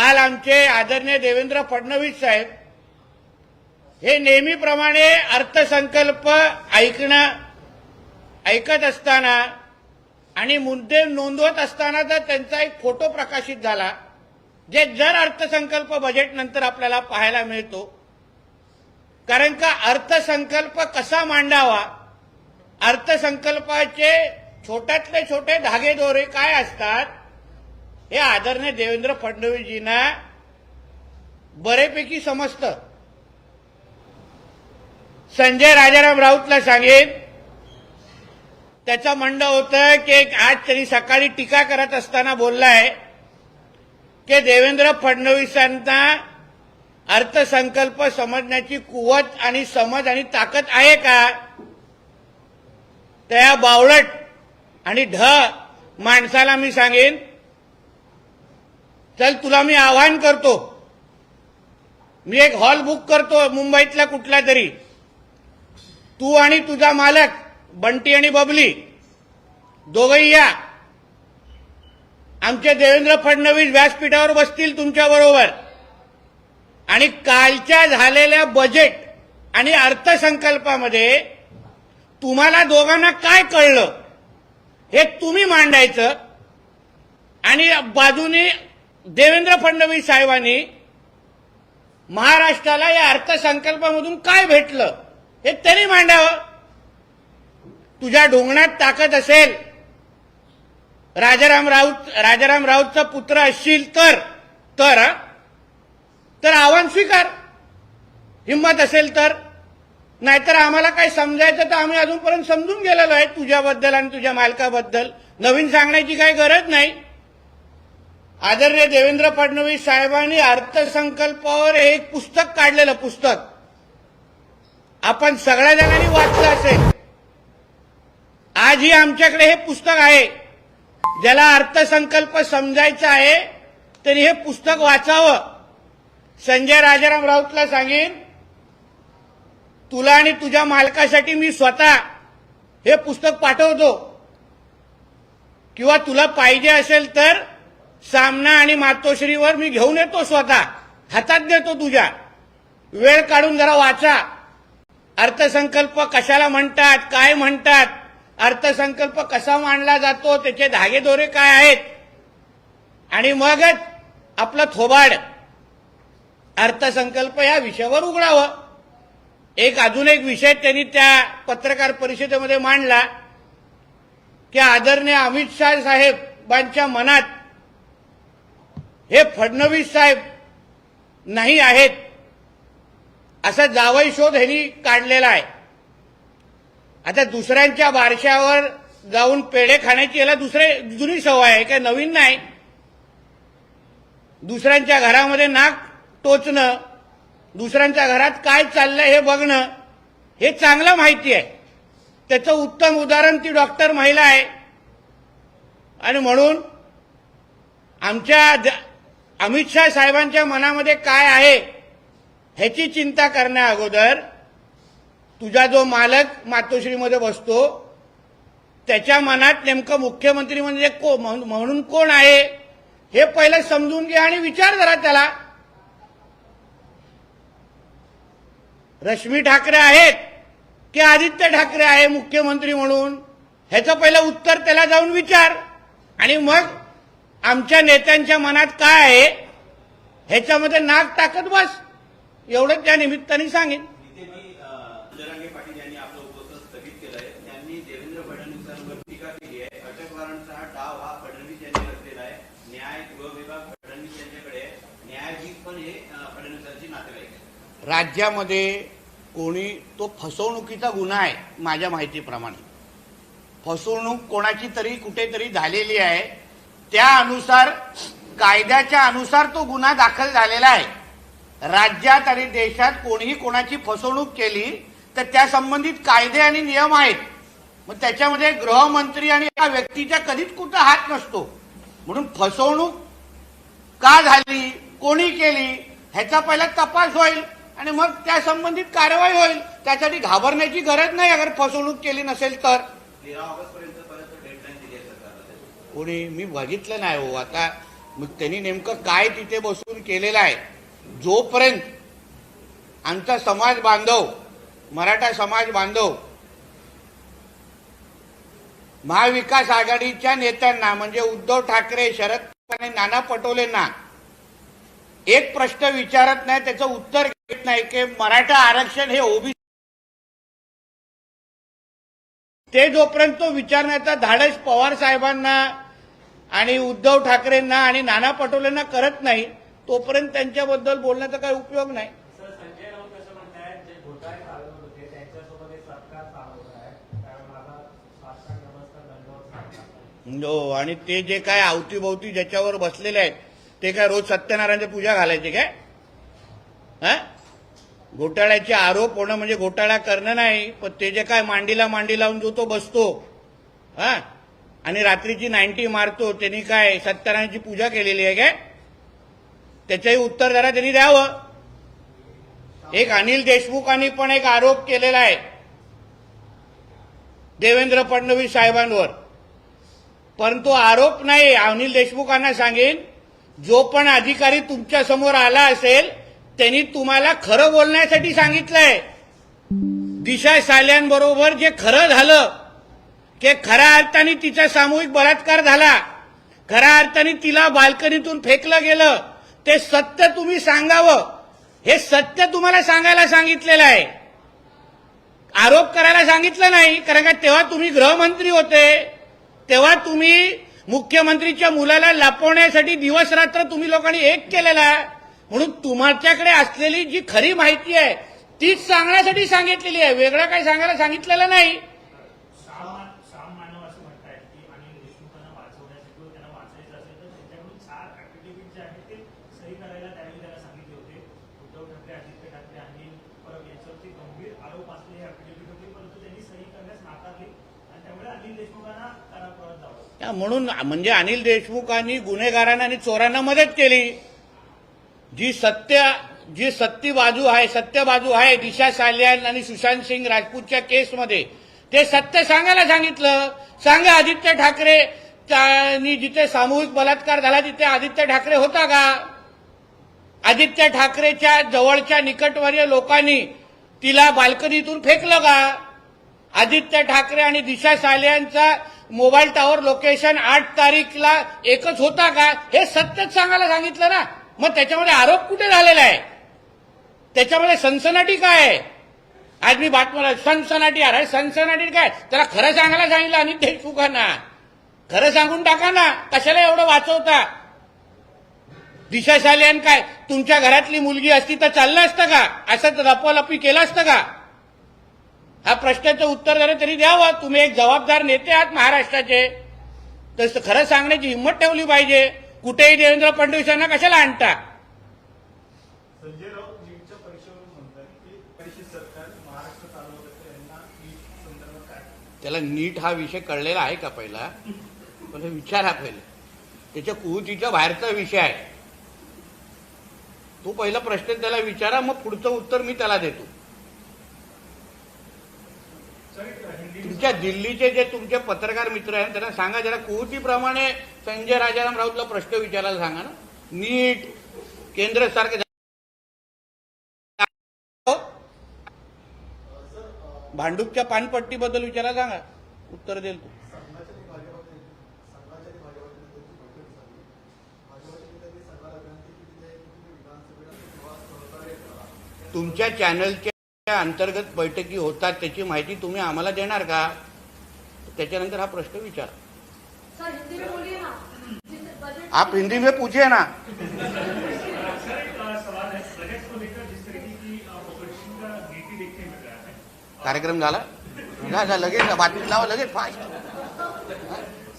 काल आमचे आदरणीय देवेंद्र फडणवीस साहेब हे नेहमीप्रमाणे अर्थसंकल्प ऐकणं ऐकत असताना आणि मुद्दे नोंदवत असताना जर त्यांचा एक फोटो प्रकाशित झाला जे जर अर्थसंकल्प बजेट नंतर आपल्याला पाहायला मिळतो. कारण का अर्थसंकल्प कसा मांडावा? अर्थसंकल्पाचे छोट्यातले छोटे धागेदोरे काय असतात? हे आदरणीय देवेंद्र फडणवीसजींना बरेपैकी समजतं. संजय राजाराम राऊतला सांगेन त्याचं म्हणणं होतं की आज तरी सकाळी टीका करत असताना बोललाय की देवेंद्र फडणवीसांना अर्थसंकल्प समजण्याची कुवत आणि समज आणि ताकद आहे का? त्या बावळट आणि ढ माणसाला मी सांगेन चल तुला मी आवाहन करतो. मी एक हॉल बुक करतो मुंबईतला कुठला तरी. तू आणि तुझा मालक बंटी आणि बबली दोघही या. आमचे देवेंद्र फडणवीस व्यासपीठावर बसतील तुमच्याबरोबर आणि कालच्या झालेल्या बजेट आणि अर्थसंकल्पामध्ये तुम्हाला दोघांना काय कळलं हे तुम्ही मांडायचं आणि बाजूने देवेंद्र फडणवीस साहेबांनी महाराष्ट्राला या अर्थसंकल्पामधून काय भेटलं हे त्यांनी मांडावं. तुझ्या डोंगणात ताकद असेल राजाराम राऊत राजाराम राऊतचा पुत्र असशील तर तर तर आव्हान स्वीकार. हिंमत असेल तर. नाहीतर आम्हाला काय समजायचं तर आम्ही अजूनपर्यंत समजून गेलेलो आहे तुझ्याबद्दल आणि तुझ्या मालकाबद्दल. नवीन सांगण्याची काही गरज नाही. आदरणीय देवेंद्र फडणवीस साहेबांनी अर्थसंकल्पावर एक पुस्तक काढलेलं पुस्तक. आपण सगळ्या जणांनी वाचलं असेल. आजही आमच्याकडे हे पुस्तक आहे. ज्याला अर्थसंकल्प समजायचा आहे तरी हे पुस्तक वाचावं. संजय राजाराम राऊतला सांगेन तुला आणि तुझ्या मालकासाठी मी स्वतः हे पुस्तक पाठवतो. किंवा तुला पाहिजे असेल तर सामना आणि मातोश्रीवर मी घेऊन येतो स्वतः. हातात देतो तुझ्या. वेळ काढून जरा वाचा. अर्थसंकल्प कशाला म्हणतात काय म्हणतात? अर्थसंकल्प कसा मांडला जातो त्याचे धागेदोरे काय आहेत? आणि मगच आपलं थोबाड. अर्थसंकल्प या विषयावर उघडावं. एक अजून एक विषय त्यांनी त्या पत्रकार परिषदेमध्ये मांडला की आदरणीय अमित शाह साहेबांच्या मनात हे फडणवीस साहेब नाही आहेत असा जावई शोध ह्यांनी काढलेला आहे. आता दुसऱ्यांच्या बारशावर जाऊन पेढे खाण्याची याला दुसरे जुनी सवय आहे काय नवीन नाही. दुसऱ्यांच्या घरामध्ये नाक टोचणं दुसऱ्यांच्या घरात काय चाललंय हे बघणं हे चांगलं माहिती आहे. त्याचं उत्तम उदाहरण ती डॉक्टर महिला आहे. आणि म्हणून आमच्या अमित शाह साहेबांच्या मनामध्ये काय आहे ह्याची चिंता करण्या अगोदर तुझा जो मालक मातोश्रीमध्ये बसतो त्याच्या मनात नेमकं मुख्यमंत्री म्हणजे को म्हणून म्हणून कोण आहे हे पहिलं समजून घ्या आणि विचार जरा त्याला. रश्मी ठाकरे आहेत की आदित्य ठाकरे आहे मुख्यमंत्री म्हणून? ह्याचं पहिलं उत्तर त्याला जाऊन विचार आणि मग आमच्या नेत्यांच्या मनात काय आहे ह्याच्यामध्ये नाक टाकत बस. एवढंच त्या निमित्ताने सांगेन. इथे मी अ, जरांगे पाटील यांनी आपलं उपोषण स्थगित केलंय. त्यांनी देवेंद्र फडणवीसांवर टीका केली आहे. अटक वॉरंटचा हा डाव हा फडणवीस यांनी रचलेला आहे. न्याय गृह विभाग फडणवीस यांच्याकडे आहे. न्यायाधीश पण हे अ, फडणवीसांची नातेवाईक आहेत. राज्यामध्ये कोणी तो फसवणुकीचा गुन्हा आहे माझ्या माहितीप्रमाणे. फसवणूक कोणाची तरी कुठेतरी झालेली आहे. त्या अनुसार कायद्याच्या अनुसार तो गुन्हा दाखल झालेला आहे. राज्यात आणि देशात कोणीही कोणाची फसवणूक केली तर त्या संबंधित कायदे आणि नियम आहेत. मग त्याच्यामध्ये गृहमंत्री आणि या व्यक्तीच्या कधीच कुठं हात नसतो. म्हणून फसवणूक का झाली कोणी केली ह्याचा पहिला तपास होईल आणि मग त्या संबंधित कारवाई होईल. त्यासाठी घाबरण्याची गरज नाही अगर फसवणूक केली नसेल तर तेरा ऑगस्ट पर्यंत परत डेडलाईन दिली आहे सरकारला कोणी मी बघितलं नाही हो. आता मग त्यांनी नेमकं काय तिथे बसून केलेलं आहे? जोपर्यंत आमचा समाज बांधव मराठा समाज बांधव महाविकास आघाडीच्या नेत्यांना म्हणजे उद्धव ठाकरे शरद पवार आणि नाना पटोलेंना एक प्रश्न विचारत नाही त्याचं उत्तर घेत नाही की मराठा आरक्षण हे ओबीसी ते जोपर्यंत तो विचारण्याचा धाडस पवार साहेबांना आणि उद्धव ठाकरेंना आणि नाना पटोलेंना करत नाही तोपर्यंत त्यांच्याबद्दल बोलण्याचा काही उपयोग नाही. हो आणि ते जे काय अवतीभोवती ज्याच्यावर बसलेले आहेत ते काय रोज सत्यनारायणची पूजा घालायचे काय? हा? घोटाळ्याचे आरोप होणं म्हणजे घोटाळा करणं नाही पण ते जे काय मांडीला मांडी लावून जो तो बसतो हा? आणि रात्रीची नाईन्टी मारतो त्यांनी काय सत्यनारायणची पूजा केलेली आहे काय? त्याचंही उत्तर जरा त्यांनी द्यावं. एक अनिल देशमुखांनी पण एक आरोप केलेला आहे. देवेंद्र फडणवीस साहेबांवर. परंतु आरोप नाही अनिल देशमुखांना सांगेन जो पण अधिकारी तुमच्यासमोर आला असेल त्यांनी तुम्हाला खरं बोलण्यासाठी सांगितलंय. दिशा साल्यांबरोबर जे खरं झालं की खऱ्या अर्थाने तिचा सामूहिक बलात्कार झाला. खऱ्या अर्थाने तिला बाल्कनीतून फेकलं गेलं. ते सत्य तुम्ही सांगावं. हे सत्य तुम्हाला सांगायला सांगितलेलं आहे. आरोप करायला सांगितलं नाही कारण का तेव्हा तुम्ही गृहमंत्री होते. तेव्हा तुम्ही मुख्यमंत्रीच्या मुलाला लपवण्यासाठी दिवस रात्र तुम्ही लोकांनी एक केलेला. आहे. म्हणून तुमच्याकडे असलेली जी खरी माहिती आहे तीच सांगण्यासाठी सांगितलेली आहे. वेगळं काही सांगायला सांगितलेलं नाही. म्हणून म्हणजे अनिल देशमुखांनी गुन्हेगारांना आणि चोरांना मदत केली. जी सत्य जी सत्य बाजू आहे सत्य बाजू आहे दिशा सालियान आणि सुशांत सिंग राजपूतच्या केसमध्ये. ते सत्य सांगायला सांगितलं. सांगा आदित्य ठाकरे जिथे सामूहिक बलात्कार झाला तिथे आदित्य ठाकरे होता का? आदित्य ठाकरेच्या जवळच्या निकटवर्य लोकांनी तिला बाल्कनीतून फेकलं का? आदित्य ठाकरे आणि दिशा सालियांचा मोबाईल टॉवर लोकेशन आठ तारीखला एकच होता का? हे सत्यच सांगायला सांगितलं ना. मग त्याच्यामध्ये आरोप कुठे झालेला आहे? त्याच्यामध्ये सनसनाटी काय आहे? आज मी बातम्या सनसनाटी अरे सनसनाटी काय? त्याला खरं सांगायला सांगितलं आणि देशमुखांना खरं सांगून टाका ना. कशाला एवढं वाचवता? दिशाशाली आणि काय? तुमच्या घरातली मुलगी असती तर चाललं असतं का? असं लपवालपी केलं असतं का? हा प्रश्नाचं उत्तर जरा तरी द्यावं. तुम्ही एक जबाबदार नेते आहात महाराष्ट्राचे. तर खरं सांगण्याची हिंमत ठेवली पाहिजे. कुठेही देवेंद्र फडणवीस यांना कशाला आणता? संजय राऊत नीटच्या परीक्षेवरून म्हणतात की परिषद सरकार महाराष्ट्र चालवत असेल यांना नीट संदर्भात काय? त्याला नीट हा विषय कळलेला आहे का पहिला? पण हे विचारा पहिले. त्याच्या कुहुतीच्या बाहेरचा विषय आहे. तो पहिला प्रश्न त्याला विचारा मग पुढचं उत्तर मी त्याला देतो. तुमच्या दिल्लीचे जे तुमचे पत्रकार मित्र आहेत त्यांना सांगा जरा कुहुतीप्रमाणे संजय राजाराम राऊतला प्रश्न विचारायला सांगा ना. नीट केंद्र सारखे भांडूपच्या पानपट्टीबद्दल विचारायला सांगा. उत्तर देईल तू. तुमच्या चॅनलच्या अंतर्गत बैठकी होतात त्याची माहिती तुम्ही आम्हाला देणार का? त्याच्यानंतर हा प्रश्न विचारा. सर हिंदी में बोलिए ना. जिस बजट आप हिंदी में पूछिए ना. सर एक अ, सवाल है बजट को लेकर जिस तरीके की ऑपोजिशन का नीति देखने मिल रहा है कार्यक्रम झाला? झाला, लगेच बातमी लावा लगेच फास्ट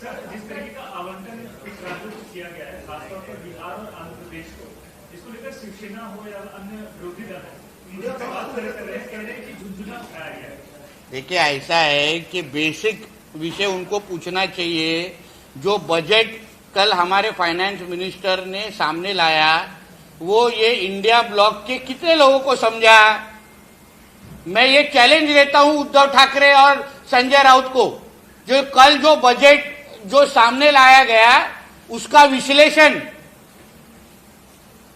सर जिस तरीके का आवंटन कुछ राज्यों को किया गया है खासतौर पर बिहार और आंध्र प्रदेश को इसको लेकर शिवसेना हो या अन्य विरोधी दल है। है देखिए, ऐसा है कि बेसिक विषय उनको पूछना चाहिए। जो बजट कल हमारे फाइनेंस मिनिस्टर ने सामने लाया, वो ये इंडिया ब्लॉक के कितने लोगों को समझा? मैं ये चैलेंज देता हूँ उद्धव ठाकरे और संजय राउत को। जो कल जो बजट जो सामने लाया गया, उसका विश्लेषण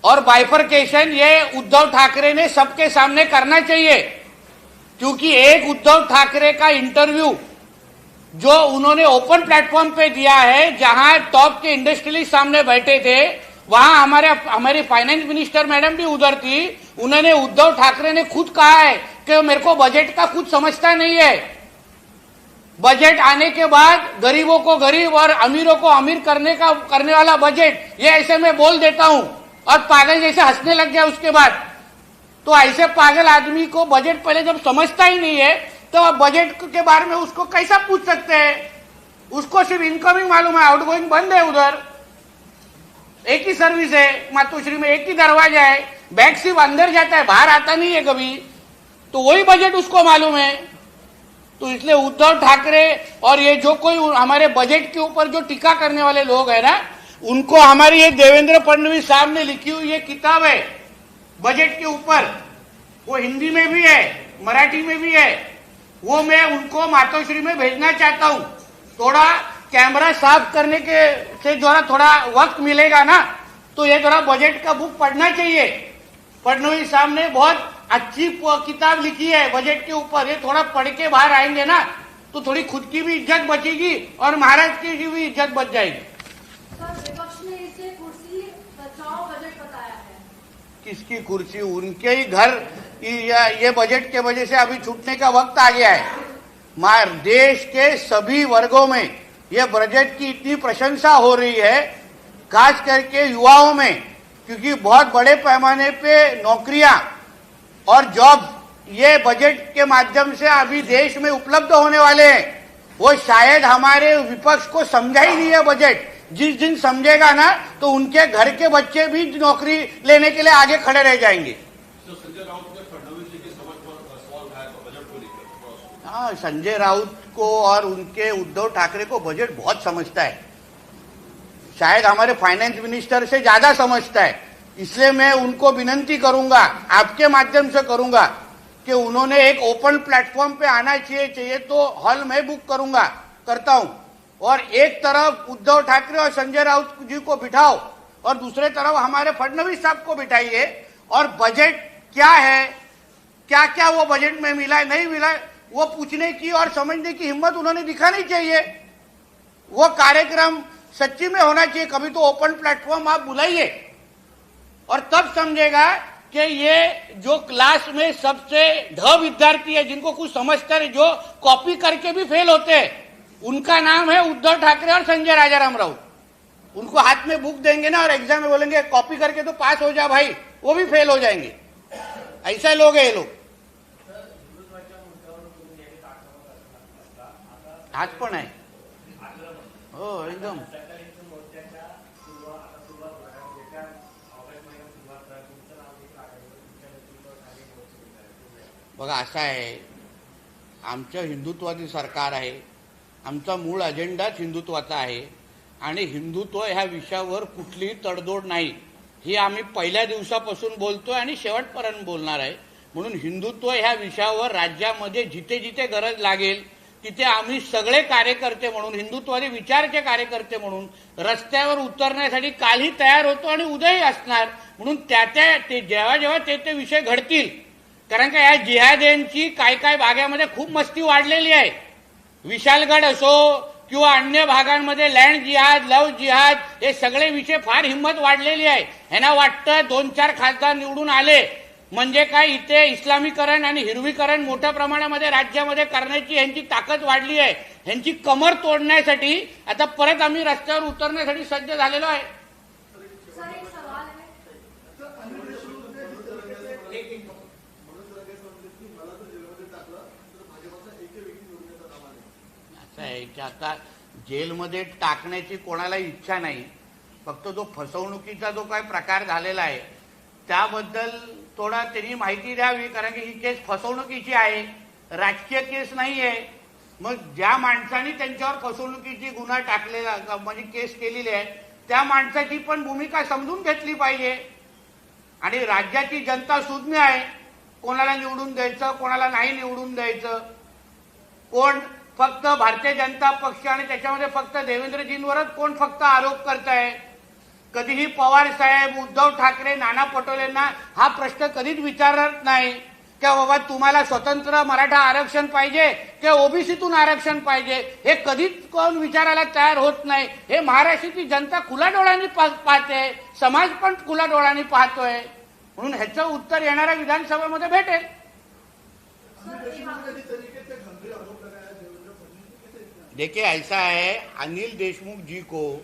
और बाइफरकेशन ये उद्धव ठाकरे ने सबके सामने करना चाहिए। क्योंकि एक उद्धव ठाकरे का इंटरव्यू जो उन्होंने ओपन प्लेटफॉर्म पे दिया है, जहाँ टॉप के इंडस्ट्रियलिस्ट सामने बैठे थे, वहाँ हमारे, हमारी फाइनेंस मिनिस्टर मैडम भी उधर थी, उन्होंने उद्धव ठाकरे ने खुद कहा है कि मेरे को बजट का कुछ समझता नहीं है। बजट आने के बाद गरीबों को गरीब और अमीरों को अमीर करने का, करने वाला बजट ये ऐसे मैं बोल देता हूँ। और पागल जैसे हंसने लग गया उसके बाद। तो ऐसे पागल आदमी को बजट पहले जब समझता ही नहीं है तो अब बजट के बारे में उसको कैसा पूछ सकते हैं? उसको सिर्फ़ इनकमिंग मालूम है आउटगोइंग बंद है उधर। एक ही सर्विस है, मातोश्री में एक ही दरवाज़ा है बैग सिर्फ़ अंदर जाता है, बाहर आता नहीं है कभी। तो वही बजट उसको मालूम है। तो इसलिए उद्धव ठाकरे और ये जो कोई हमारे बजट के ऊपर जो टीका करने वाले लोग हैं ना उनको हमारी ये देवेंद्र फडणवीस साहब ने लिखी हुई ये किताब है बजट के ऊपर। वो हिंदी में भी है, मराठी में भी है। वो मैं उनको मातोश्री में भेजना चाहता हूँ। थोड़ा कैमरा साफ़ करने के, से जरा थोड़ा वक्त मिलेगा ना तो ये थोड़ा बजट का बुक पढ़ना चाहिए। फडणवीस साहब ने बहुत अच्छी किताब लिखी है बजट के ऊपर। ये थोड़ा पढ़ के बाहर आएँगे ना तो थोड़ी खुद की भी इज़्ज़त बचेगी और महाराज की भी इज़्ज़त बच जाएगी सर विपक्ष ने इसे कुर्सी बचाओ बजट बताया है किसकी कुर्सी? उनके ही घर। ये बजट के वजह से अभी छूटने का वक्त आ गया है। मार देश के सभी वर्गों में ये बजट की इतनी प्रशंसा हो रही है, खास करके युवाओं में, क्योंकि बहुत बड़े पैमाने पे नौकरियाँ और जॉब ये बजट के माध्यम से अभी देश में उपलब्ध होने वाले हैं। वो शायद हमारे विपक्ष को समझा ही नहीं है बजट जिस दिन समझेगा ना तो उनके घर के बच्चे भी नौकरी लेने के लिए आगे खड़े रह जाएँगे। तो लेकर हाँ संजय राउत को और उनके उद्धव ठाकरे को बजट बहुत समझता है। शायद हमारे फाइनेंस मिनिस्टर से ज़्यादा समझता है। इसलिए मैं उनको विनंती करूँगा आपके माध्यम से करूँगा कि उन्होंने एक ओपन प्लेटफॉर्म पे आना चाहिए चाहिए तो हॉल में बुक करूँगा करता हूँ। और एक तरफ़ उद्धव ठाकरे और संजय राउत जी को बिठाओ और दूसरे तरफ़ हमारे फडणवीस साहब को बिठाइए। और बजट क्या है? क्या क्या वो बजट में मिला है, नहीं मिला है, वो पूछने की और समझने की हिम्मत उन्होंने दिखानी चाहिए। वो कार्यक्रम सच्ची में होना चाहिए, कभी तो ओपन प्लेटफॉर्म आप बुलाइए। और तब समझेगा कि ये जो क्लास में सबसे ढ विद्यार्थी है, जिनको कुछ समझता जो कॉपी करके भी फेल होते हैं उनका नाम है उद्धव ठाकरे और संजय राजाराम राउत। उनको हाथ में बुक देंगे ना और एग्जाम में बोलेंगे कॉपी करके तो पास हो जा भाई वो भी फेल हो जाएंगे। ऐसा लोग है ये लोग। आज पण आहे हो एकदम। बघा असं आहे. आमचं हिंदुत्वादी सरकार आहे. आमचा मूळ अजेंडाच हिंदुत्वाचा आहे. आणि हिंदुत्व ह्या विषयावर कुठलीही तडजोड नाही. ही आम्ही पहिल्या दिवसापासून बोलतोय आणि शेवटपर्यंत बोलणार आहे. म्हणून हिंदुत्व ह्या विषयावर राज्यामध्ये जिथे जिथे गरज लागेल तिथे आम्ही सगळे कार्यकर्ते म्हणून हिंदुत्वादी विचारचे कार्यकर्ते म्हणून रस्त्यावर उतरण्यासाठी कालही तयार होतो आणि उद्याही असणार. म्हणून त्या त्या ते जेव्हा जेव्हा ते ते विषय घडतील. कारण का या जिहाद्यांची काय काय भागामध्ये खूप मस्ती वाढलेली आहे. विशालगड असो किंवा अन्य भागांमध्ये लँड जिहाद लव जिहाद हे सगळे विषय फार हिंमत वाढलेली आहे. ह्यांना वाटतं दोन चार खासदार निवडून आले. म्हणजे काय इथे इस्लामीकरण आणि हिरवीकरण मोठ्या प्रमाणामध्ये राज्यामध्ये करण्याची यांची ताकद वाढली आहे. ह्यांची कमर तोडण्यासाठी आता परत आम्ही रस्त्यावर उतरण्यासाठी सज्ज झालेलो आहे सर एक सवाल है म्हणून जर काही समजत की मला जर जेलमध्ये टाकलं तर भाजपचा एकही व्यक्ती निवडण्याचा दावा नाही असं आहे की आता जेलमध्ये टाकण्याची कोणाला इच्छा नाही फक्त जो फसवणुकीचा जो काही प्रकार झालेला आहे त्याबद्दल थोडा त्यांनी माहिती द्यावी कारण की ही केस फसवणुकीची आहे राजकीय केस नाही आहे. मग ज्या माणसाने त्यांच्यावर फसवणुकीची गुन्हा टाकलेला म्हणजे केस केलेली आहे त्या माणसाची पण भूमिका समजून घेतली पाहिजे. आणि राज्याची जनता सुज्ञ आहे कोणाला निवडून द्यायचं कोणाला नाही निवडून द्यायचं. कोण फक्त भारतीय जनता पक्ष आणि त्याच्यामध्ये फक्त देवेंद्रजींवरच कोण फक्त आरोप करत आहे कधीही पवार साहेब उद्धव ठाकरे नाना पटोलेंना हा प्रश्न कधीच विचारत नाही. की बाबा तुम्हाला स्वतंत्र मराठा आरक्षण पाहिजे? किंवा ओबीसीतून आरक्षण पाहिजे? हे कधीच कोण विचारायला तयार होत नाही. हे महाराष्ट्राची जनता खुला डोळ्यांनी पाहते. समाज पण खुला डोळ्यांनी पाहतोय. म्हणून ह्याचं उत्तर येणाऱ्या विधानसभेमध्ये भेटेल. देखिए, ऐसा है, अनिल देशमुख जी को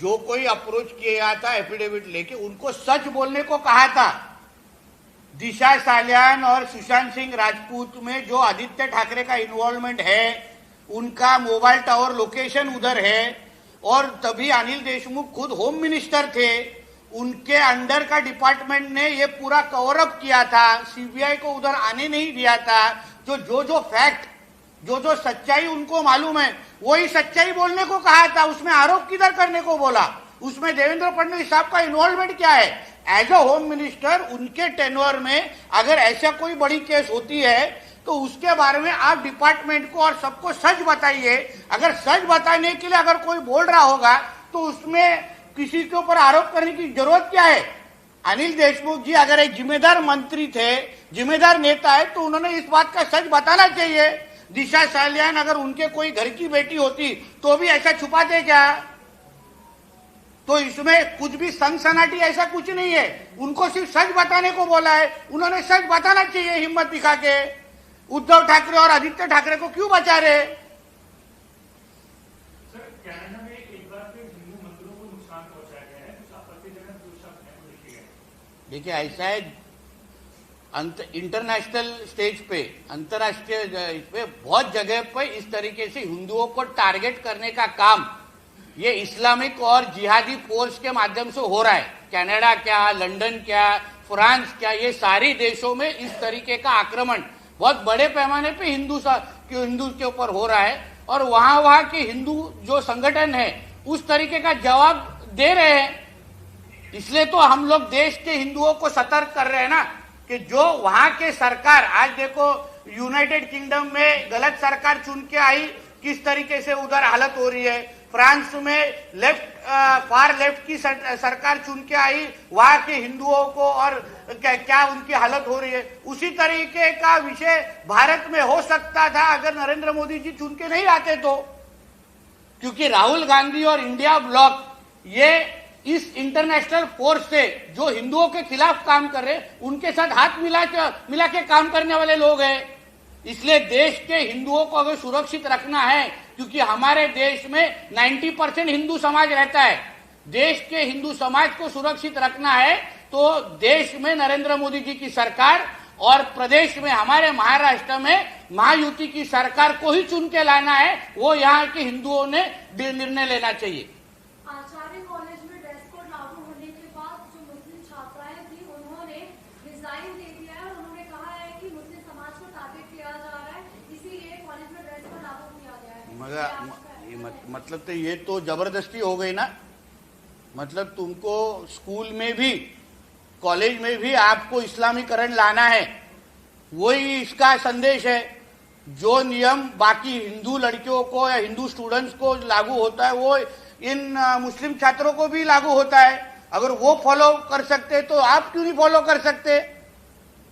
जो कोई अप्रोच किया था एफिडेविट लेके, उनको सच बोलने को कहा था। दिशा सालियान और सुशांत सिंह राजपूत में जो आदित्य ठाकरे का इन्वॉल्वमेंट है, उनका मोबाइल टावर लोकेशन उधर है, और तभी अनिल देशमुख खुद होम मिनिस्टर थे, उनके अंडर का डिपार्टमेंट ने ये पूरा कवर अप किया था सीबीआई को उधर आने नहीं दिया था, जो जो जो फैक्ट जो जो सच्चाई उनको मालूम है, वही सच्चाई बोलने को कहा था, उसमें आरोप किधर करने को बोला? उसमें देवेंद्र फडणवीस साहब का इन्वॉल्वमेंट क्या है? एज अ होम मिनिस्टर उनके टेनवर में अगर ऐसा कोई बड़ी केस होती है तो उसके बारे में आप डिपार्टमेंट को और सबको सच बताइए। अगर सच बताने के लिए अगर कोई बोल रहा होगा तो उसमें किसी के ऊपर आरोप करने की ज़रूरत क्या है? अनिल देशमुख जी अगर एक जिम्मेदार मंत्री थे, जिम्मेदार नेता है तो उन्होंने इस बात का सच बताना चाहिए। दिशा सालियान अगर उनके कोई घर की बेटी होती तो भी ऐसा छुपाते क्या? तो इसमें कुछ भी सनसनाटी ऐसा कुछ नहीं है। उनको सिर्फ़ सच बताने को बोला है। उन्होंने सच बताना चाहिए हिम्मत दिखा के। उद्धव ठाकरे और आदित्य ठाकरे को क्यों बचा रहे? देखिए ऐसा है इंटरनेशनल स्टेज पे, अंतर्राष्ट्रीय पे बहुत जगह पे इस तरीके से हिंदुओं को टारगेट करने का काम। ये इस्लामिक और जिहादी फोर्स के माध्यम से हो रहा है। कनाडा क्या, लंदन क्या, फ्रांस क्या, ये सारी देशों में इस तरीके का आक्रमण बहुत बड़े पैमाने पे हिंदू हिंदू के ऊपर हो रहा है और वहाँ वहाँ के हिंदू जो संगठन है, उस तरीके का जवाब दे रहे हैं। इसलिए तो हम लोग देश के हिंदुओं को सतर्क कर रहे हैं ना। कि जो वहाँ के सरकार आज देखो यूनाइटेड किंगडम में गलत सरकार चुन के आई किस तरीके से उधर हालत हो रही है? फ्रांस में लेफ़्ट फार लेफ़्ट की सर, सरकार चुन के आई वहाँ के हिंदुओं को और क्या, क्या उनकी हालत हो रही है? उसी तरीके का विषय भारत में हो सकता था अगर नरेंद्र मोदी जी चुन के नहीं आते तो। क्योंकि राहुल गांधी और इंडिया ब्लॉक ये इस इंटरनेशनल फोर्स से जो हिंदुओं के खिलाफ काम कर रहे, उनके साथ हाथ मिला के मिला के काम करने वाले लोग हैं। इसलिए देश के हिंदुओं को अगर सुरक्षित रखना है, क्योंकि हमारे देश में 90 परसेंट हिंदू समाज रहता है, देश के हिंदू समाज को सुरक्षित रखना है तो देश में नरेंद्र मोदी जी की सरकार और प्रदेश में हमारे महाराष्ट्र में महायुति की सरकार को ही चुन के लाना है, वो यहाँ के हिंदुओं ने निर्णय लेना चाहिए आचार्य कॉलेज में ड्रेस कोड लागू होने के बाद जो मुस्लिम छात्राएँ थी उन्होंने रिजाइन दे दिया है और उन्होंने कहा है कि मुस्लिम समाज को टारगेट किया जा रहा है इसीलिए कॉलेज में ड्रेस कोड लागू किया गया है मगर। मत, मतलब तो ये तो ज़बरदस्ती हो गई ना। मतलब तुमको स्कूल में भी कॉलेज में भी आपको इस्लामीकरण लाना है वही इसका संदेश है। जो नियम बाकी हिंदू लड़कियों को या हिंदू स्टूडेंट्स को लागू होता है वो इन मुस्लिम छात्रों को भी लागू होता है। अगर वो फॉलो कर सकते तो आप क्यों नहीं फॉलो कर सकते?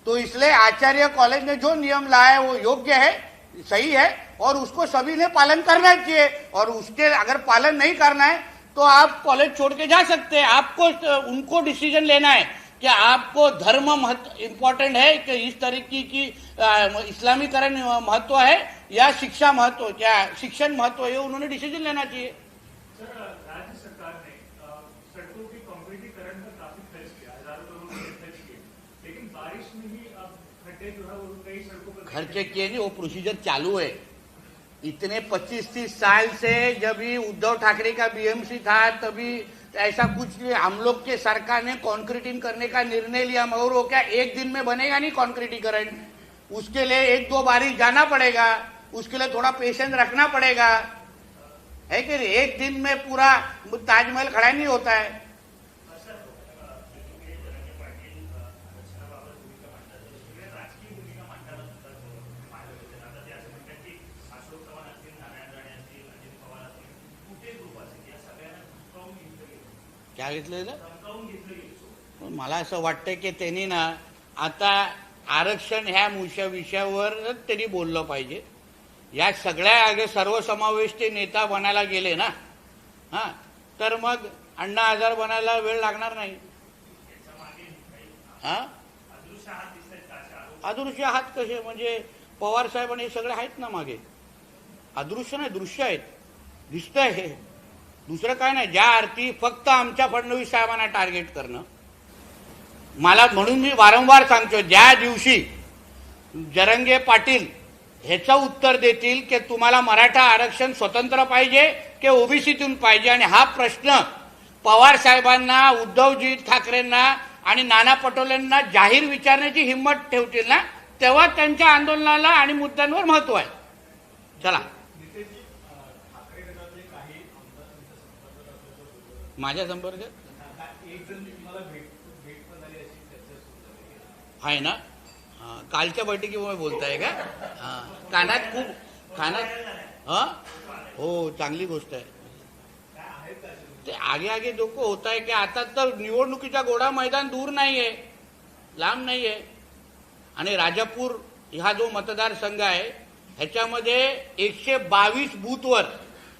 तो इसलिए आचार्य कॉलेज ने जो नियम लाया है वो योग्य है। सही है, और उसको सभी ने पालन करना चाहिए। और उसके अगर पालन नहीं करना है तो आप कॉलेज छोड़ के जा सकते हैं। आपको, उनको डिसीज़न लेना है कि आपको धर्म महत्व इम्पोर्टेंट है कि इस तरीके की इस्लामीकरण महत्व है या शिक्षा महत्व, क्या शिक्षण महत्व है, उन्होंने डिसीज़न लेना चाहिए। लेकिन बारिश में ही अब खर्चे किए नहीं वो प्रोसीजर चालू है। इतने 25-30 साल से जब ही उद्धव ठाकरे का बीएमसी था तभी ऐसा कुछ नहीं हम लोग के सरकार ने कॉन्क्रीटिंग करने का निर्णय लिया मगर वो क्या एक दिन में बनेगा नहीं कॉन्क्रीटीकरण उसके लिए एक दो बारी जाना पड़ेगा उसके लिए थोड़ा पेशेंस रखना पड़ेगा। है कि एक दिन में पूरा ताजमहल खड़ा नहीं होता है। काय घेतलेलं? मला असं वाटतं की त्यांनी ना आता आरक्षण ह्या मुशा विषयावर त्यांनी बोललं पाहिजे. या सगळ्या आगे सर्वसमावेश नेता बनायला गेले ना हा? तर मग अण्णा आजार बनायला वेळ लागणार नाही. हां? अदृश्य आहात कसे? म्हणजे पवार साहेब आणि हे सगळे आहेत ना मागे. अदृश्य नाही दृश्य आहेत. दिसतंय. हे दुसरं काय नाही ज्या अर्थी फक्त आमच्या फडणवीस साहेबांना टार्गेट करणं. मला म्हणून मी वारंवार सांगतो ज्या दिवशी जरंगे पाटील ह्याचं उत्तर देतील की तुम्हाला मराठा आरक्षण स्वतंत्र पाहिजे की ओबीसीतून पाहिजे आणि हा प्रश्न पवार साहेबांना उद्धवजी ठाकरेंना आणि नाना पटोलेंना जाहीर विचारण्याची हिंमत ठेवतील ना तेव्हा त्यांच्या आंदोलनाला आणि मुद्द्यांवर महत्त्व आहे. चला नितेशजी अं, ठाकरे गटातले काही आमदार तुमच्या संपर्कात असल्याचं बोललं. माझ्या संपर्क आता एक जण तुम्हाला भेट भेट पण झाली अशी चर्चा माझ्या संपर्क? आहे ना? कालच्या बैठकीमुळे बोलताय का? हां कानात खूप कानात हा? हो चांगली गोष्ट आहे. ते आगे आगे डोकं होत आहे की आता तर निवडणुकीचा घोडा मैदान दूर नाही आहे लांब नाही आहे आणि राजापूर हा जो मतदारसंघ आहे ह्याच्यामध्ये एकशे बावीस बूथवर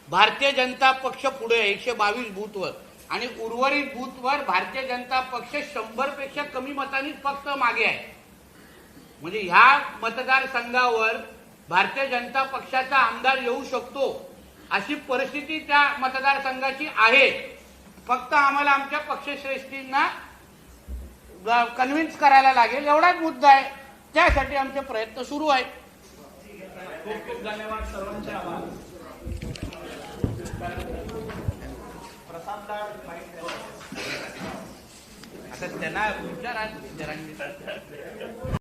भारतीय जनता पक्ष पुढे आहे एकशे बावीस बूथवर. आणि उर्वरित बूथवर भारतीय जनता पक्ष शंभरपेक्षा कमी मतांनीच फक्त मागे आहे. म्हणजे ह्या मतदारसंघावर भारतीय जनता पक्षाचा आमदार येऊ शकतो अशी परिस्थिती त्या मतदारसंघाची आहे. फक्त आम्हाला आमच्या पक्षश्रेष्ठींना कन्व्हिन्स करायला लागेल. एवढाच मुद्दा आहे. त्यासाठी आमचे प्रयत्न सुरू आहेत खूप खूप धन्यवाद सर्वांचे आभार प्रसाद लाड माहिती द्यावा. आता त्यांना विचारा जरा